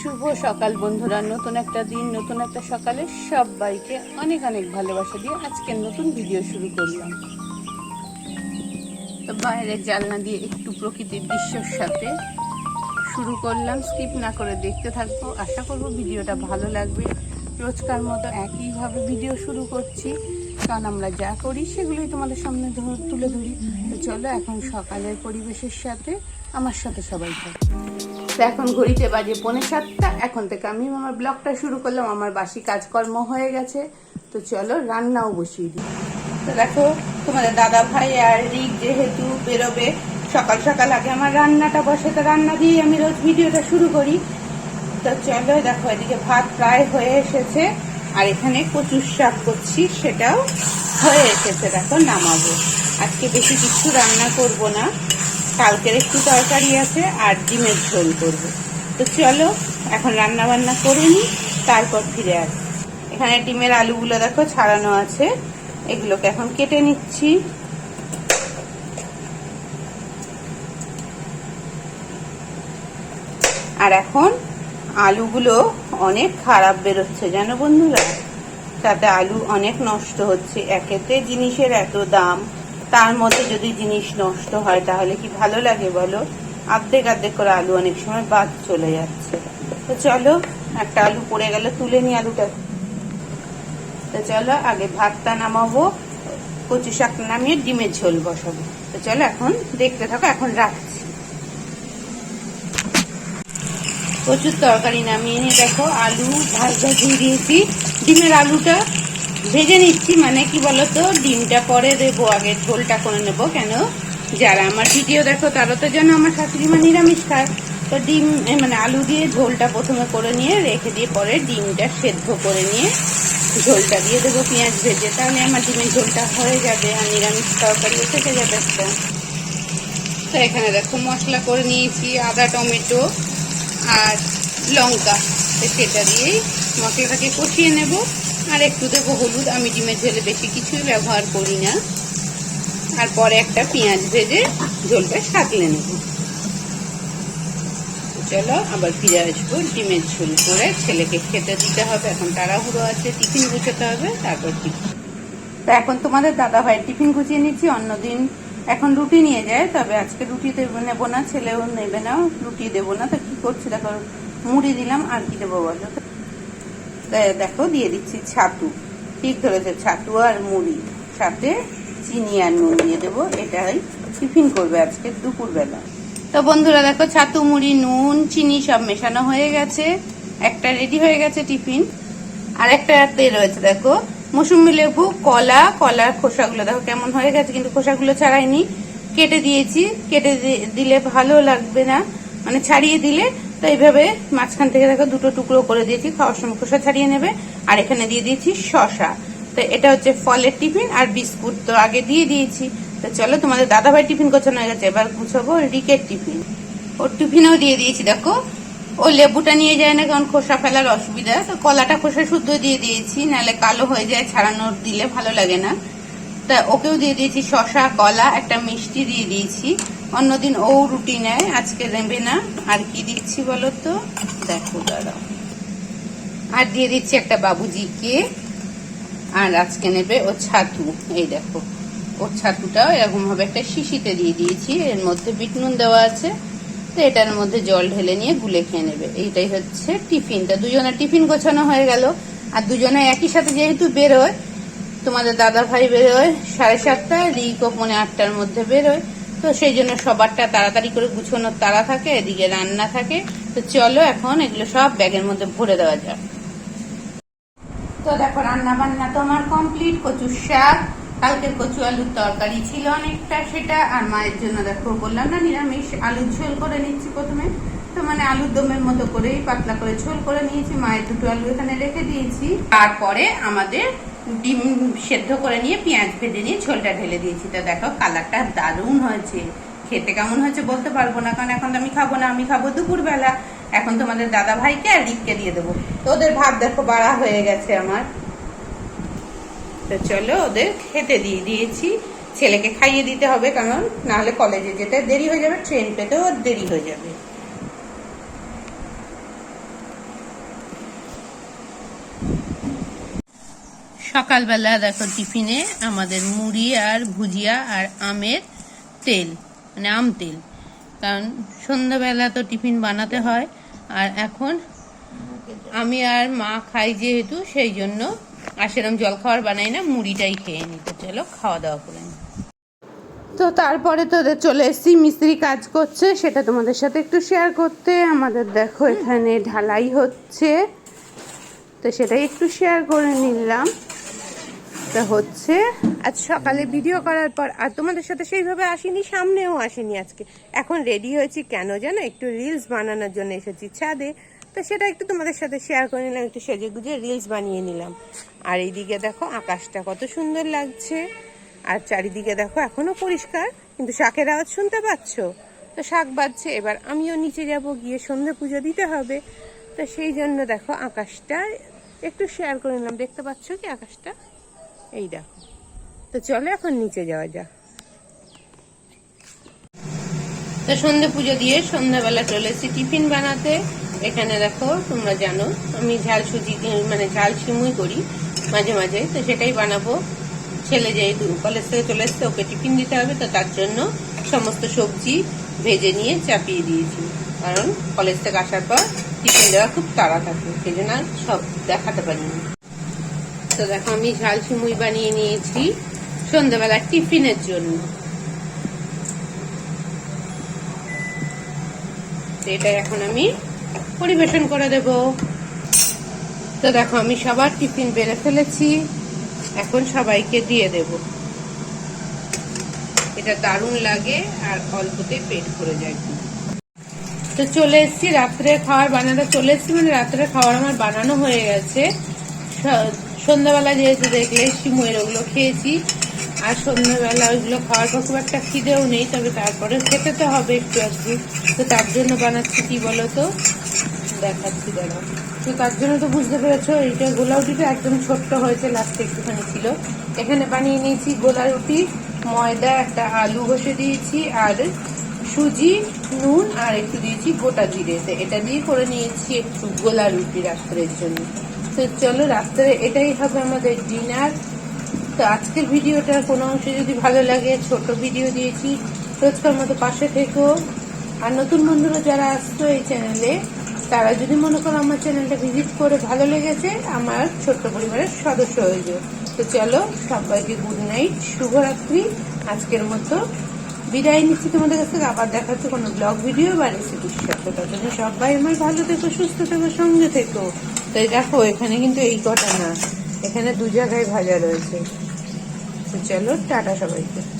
শুভ সকাল বন্ধুরা। নতুন একটা দিন, নতুন একটা সকালে সবাইকে অনেক অনেক ভালোবাসা দিয়ে আজকে নতুন ভিডিও শুরু করলাম। তো বাইরের জানলা দিয়ে একটু প্রকৃতির দৃশ্যর সাথে শুরু করলাম। স্কিপ না করে দেখতে থাকব আশা করব ভিডিওটা ভালো লাগবে। রোজকার মতো একইভাবে ভিডিও শুরু করছি। কারণ আমরা যা করি সেগুলোই তোমাদের সামনে তুলে ধরি। তো চলো এখন সকালের পরিবেশের সাথে আমার সাথে সবাই থাকবে তো এখন ঘড়িতে বাজে পৌনে সাতটা। এখন থেকে আমি আমার ব্লগটা শুরু করলাম। আমার বাসি কাজকর্ম হয়ে গেছে। তো চলো রান্নাও বসিয়ে দিই। তো দেখো, তোমাদের দাদা ভাই আর রিক যেহেতু বেরোবে, সকাল সকাল আগে আমার রান্নাটা বসে। তো রান্না দিয়ে আমি রোজ ভিডিওটা শুরু করি। তো চলো দেখো, এদিকে ভাত প্রায় হয়ে এসেছে। আর এখানে কচুর শাক করছি, সেটাও হয়ে এসেছে। দেখো, নামাবো। আজকে বেশি কিছু রান্না করব না। কালকের একটু তরকারি আছে আর ডিমের ঝোল করব। তো চলো, এখন রান্না বান্না করে নিই, তারপর ফিরে আসি। এখানে ডিমের আলুগুলো দেখো ছাড়ানো আছে, এগুলোকে এখন কেটে নিচ্ছি। আর এখন আলুগুলো অনেক খারাপ বেরোচ্ছে, জানো বন্ধুরা? তাতে আলু অনেক নষ্ট হচ্ছে, একেতে জিনিসের এত দাম। তার মধ্যে যদি জিনিস নষ্ট হয়, তাহলে কি ভালো লাগে বলো? আর্ধেক আর্ধেক করে আলু অনেক সময় বাদ চলে যাচ্ছে। তো চলো, একটা আলু পড়ে গেল, তুলে নি আলুটা। তো চলো, আগে ভাতটা নামাবো, কচু শাক নামিয়ে ডিমের ঝোল বসাবো। তো চলো, এখন দেখতে থাকো, এখন রাখছি। প্রচুর তরকারি নামিয়ে নিয়ে দেখো, আলু ভাজ ভাজিয়ে দিয়েছি। ডিমের আলুটা ভেজে নিচ্ছি মানে কি বলতো, ডিমটা পরে দেবো, আগে ঝোলটা করে নেব। কেন? যারা আমার ভিডিও দেখো, তারা তো যেন আমার শাশুড়ি মা নিরামিষ খায়। তো ডিম মানে আলু দিয়ে ঝোলটা প্রথমে করে নিয়ে, রেখে দিয়ে পরে ডিমটা সেদ্ধ করে নিয়ে ঝোলটা দিয়ে দেবো পেঁয়াজ ভেজে। তাহলে আমার ডিমের ঝোলটা হয়ে যাবে আর নিরামিষ তরকারিও থেকে যাবে একটা। তো এখানে দেখো মশলা করে নিয়েছি, আদা, টমেটো আর লঙ্কা। সেটা দিয়েই মশলাটাকে কষিয়ে নেব। আর একটু দেবো হলুদ। আমি ডিমের ঝোলে বেশি কিছুই ব্যবহার করি না। আর পরে একটা পেঁয়াজ ভেজে ঝোলটা সাকলে নেব। চলো, আবার ফিরে আসব ডিমের ঝোল করে। ছেলেকে খেতে দিতে হবে, এখন তাড়াহুড়ো আছে, টিফিন গুছোতে হবে, তারপর টিফিন। তো এখন তোমাদের দাদা ভাই টিফিন গুছিয়ে নিচ্ছি, অন্যদিন এখন রুটি নিয়ে যায়, তবে আজকে রুটি নেব না, ছেলেও নেবে না, রুটি দেবো না, তো কি করছি? দেখো, মুড়ি দিলাম, আর কি দেবো বলো তা? দেখো, দিয়ে দিচ্ছি ছাতু। ঠিক ধরেছে, ছাতু আর মুড়ি। সাথে চিনি আর নুন দিয়ে দেবো। এটাই টিফিন করবে আজকে দুপুরবেলা। তো বন্ধুরা, দেখো, ছাতু, মুড়ি, নুন, চিনি সব মেশানো হয়ে গেছে। একটা রেডি হয়ে গেছে টিফিন। আর একটা তে রয়েছে, দেখো, মৌসুমি লেবু, কলা, কলার খোসাগুলো। দেখো, কেমন হয়ে গেছে, কিন্তু খোসাগুলো ছাড়াইনি। কেটে দিয়েছি। কেটে দিলে ভালো লাগবে না। মানে ছাড়িয়ে দিলে তো এইভাবে মাঝখান থেকে দেখো দুটো টুকরো করে দিয়েছি, খাওয়ার সময় খোসা ছাড়িয়ে নেবে। আর এখানে দিয়ে দিয়েছি শশা তো এটা হচ্ছে ফলের টিফিন আর বিস্কুট। তো আগে দিয়ে দিয়েছি। তো চলো, তোমাদের দাদাভাই টিফিন গোছানো হয়ে গেছে, এবার গুছাবো রিকের টিফিন। ওর টিফিনেও দিয়ে দিয়েছি, দেখো। ও লেবুটা নিয়ে যায় না, কারণ খোসা ফেলার অসুবিধা। তো কলাটা খোসা শুদ্ধ দিয়ে দিয়েছি, নাহলে কালো হয়ে যায় ছাড়ানোর দিলে ভালো লাগে না। তা ওকেও দিয়ে দিয়েছি শশা কলা, একটা মিষ্টি দিয়ে দিয়েছি। অন্যদিন ও রুটি নেয় আজকে নেবে না। আর কি দিচ্ছি বলো তো? দেখো দাঁড়াও। আর দিয়ে দিচ্ছি একটা বাবুজি কেক আর আজকে নেবে ও ছাতু। এই দেখো ওর ছাতুটাও এরকম ভাবে একটা শিশিতে দিয়ে দিয়েছি। এর মধ্যে বিট নুন দেওয়া আছে। তো এটার মধ্যে জল ঢেলে নিয়ে গুলে খেয়ে নেবে। এইটাই হচ্ছে টিফিনটা। দুজনের টিফিন গোছানো হয়ে গেল। আর দুজনে একই সাথে যেহেতু বেরোয়, তোমাদের দাদা ভাই বেরোয় সাড়ে সাতটা রিকো পৌনে আটটার মধ্যে বেরোয়। তো সেই জন্য সবারটা তাড়াতাড়ি করে গুছোনোর তাড়া থাকে, এদিকে রান্না থাকে। তো চলো এখন এগুলো সব ব্যাগের মধ্যে ভরে দেওয়া যাক। তো দেখো রান্না বান্না তো আমার কমপ্লিট। কচুর শাক, কালকের কচু আলুর তরকারি ছিল অনেকটা সেটা, আর মায়ের জন্য দেখো বললাম না, নিরামিষ আলুর ঝোল করে নিচ্ছি প্রথমে। তো মানে আলুর দমের মতো করেই, পাতলা করে ঝোল করে নিয়েছি। মায়ের দুটো আলু এখানে রেখে দিয়েছি। তারপরে আমাদের ডিম সেদ্ধ করে নিয়ে পেঁয়াজ ভেজে নিয়ে ঝোলটা ঢেলে দিয়েছি। তো দেখো কালারটা দারুণ হয়েছে। খেতে কেমন হয়েছে বলতে পারব না, কারণ এখন আমি খাব না, আমি খাব দুপুরবেলা। এখন তোমাদের দাদা ভাইকে আর রিককে দিয়ে দেবো। তো ওদের ভাত দেখো বাড়া হয়ে গেছে আমার। তো চলো, ওদের খেতে দিয়ে দিয়েছি। ছেলেকে খাইয়ে দিতে হবে কারণ নাহলে কলেজে যেতে দেরি হয়ে যাবে ট্রেন পেতেও দেরি হয়ে যাবে। সকালবেলা দেখো টিফিনে আমাদের মুড়ি আর ভুজিয়া আর আমের তেল মানে আম তেল। কারণ সন্ধ্যাবেলা তো টিফিন বানাতে হয় আর এখন আমি আর মা খাই যেহেতু সেই জন্য আর সেরকম জল খাবার বানাই না মুড়িটাই খেয়ে নিতে চলো খাওয়া দাওয়া করে নিই। তো তারপরে তোদের চলে এসেছি মিস্ত্রি কাজ করছে সেটা তোমাদের সাথে একটু শেয়ার করতে। আমাদের দেখো এখানে ঢালাই হচ্ছে তো সেটাই একটু শেয়ার করে নিলাম। তো হচ্ছে, আজ সকালে ভিডিও করার পর, আর তোমাদের সাথে সেইভাবে আসিনি, সামনেও আসেনি আজকে। এখন রেডি হয়েছি, কেন জানো? একটু রিলস বানানোর জন্য এসেছি ছাদে। তো সেটা একটু তোমাদের সাথে শেয়ার করে নিলাম, একটু সেজে গুজে রিলস বানিয়ে নিলাম। আর এইদিকে দেখো, আকাশটা কত সুন্দর লাগছে। আর চারিদিকে দেখো, এখনও পরিষ্কার, কিন্তু শাকের আওয়াজ শুনতে পাচ্ছ? তো শাক বাজছে, এবার আমিও নিচে যাব, গিয়ে সন্ধে পুজো দিতে হবে। তো সেই জন্য দেখো, আকাশটা একটু শেয়ার করে নিলাম। দেখতে পাচ্ছ কি আকাশটা? এই দেখো। তো চলো এখন নিচে যাওয়া যাক। তো সন্ধে পুজো দিয়ে সন্ধ্যাবেলা চলে এসেছি টিফিন বানাতে। এখানে দেখো, তোমরা জানো, আমি ঝাল সুজি মানে ঝাল সিমুই করি মাঝে মাঝে, তো সেটাই বানাবো। ছেলে যেহেতু কলেজ থেকে চলে এসছে, ওকে টিফিন দিতে হবে, তো তার জন্য সমস্ত সবজি ভেজে নিয়ে চাপিয়ে দিয়েছি। কারণ কলেজ থেকে আসার পর টিফিন দেওয়া খুব তাড়া থাকে সেই জন্য সব দেখাতে পারিনি। তো দেখো, আমি ঝাল সিমুই বানিয়ে নিয়েছি সন্ধ্যাবেলা টিফিনের জন্য। এটা এখন আমি পরিবেশন করে দেব। তো দেখো, আমি সবার টিফিন বেড়ে ফেলেছি, এখন সবাইকে দিয়ে দেব। এটা দারুণ লাগে, আর অল্পতে পেট ভরে যায়। তো চলে এসেছি রাত্রে খাওয়ার বানাতে, চলে এসেছি মানে রাত্রে খাওয়ার আমার বানানো হয়ে গেছে। সন্ধ্যাবেলা যেহেতু দেখলে সিমুয়ের ওগুলো খেয়েছি, আর সন্ধ্যাবেলা ওইগুলো খাওয়ার পর খুব একটা খিদেও নেই, তবে তারপরে খেতে তো হবে একটু একটু তো তার জন্য বানাচ্ছি কি বলো তো দেখাচ্ছি দাঁড়াও। তো তার জন্য তো বুঝতে পেরেছ, এইটা গোলা রুটিটা একদম ছোট্ট হয়েছে লাস্টে একটুখানি ছিল। এখানে বানিয়ে নিয়েছি গোলা রুটি, ময়দা, একটা আলু বসে দিয়েছি, আর সুজি, নুন, আর একটু দিয়েছি গোটা জিরে এটা দিয়ে করে নিয়েছি একটু গোলা রুটি রাত্রের জন্য। তো চলো রাত্রে এটাই হবে আমাদের ডিনার তো আজকের ভিডিওটা কোনো অংশে যদি ভালো লাগে, ছোট ভিডিও দিয়েছি। রোজকার মতো পাশে থেকো। আর নতুন বন্ধুরা যারা আসতো এই চ্যানেলে তারা যদি মনে করো আমার চ্যানেলটা ভিজিট করে ভালো লেগেছে, আমার ছোট্ট পরিবারের সদস্য হয়ে যাও। তো চলো, সবাইকে গুড নাইট শুভরাত্রি, আজকের মতো। বিদায় নিচ্ছি তোমাদের কাছ থেকে। আবার দেখাচ্ছে কোনো ব্লগ ভিডিও বা রেসিপির সাথে। ততদিন সবাই আমার ভালো থেকো, সুস্থ থেকো, সঙ্গে থেকো। তাই দেখো, এখানে কিন্তু এই কটা না। এখানে দু জায়গায় ভাজা রয়েছে। তো চলো, টাটা সবাইকে।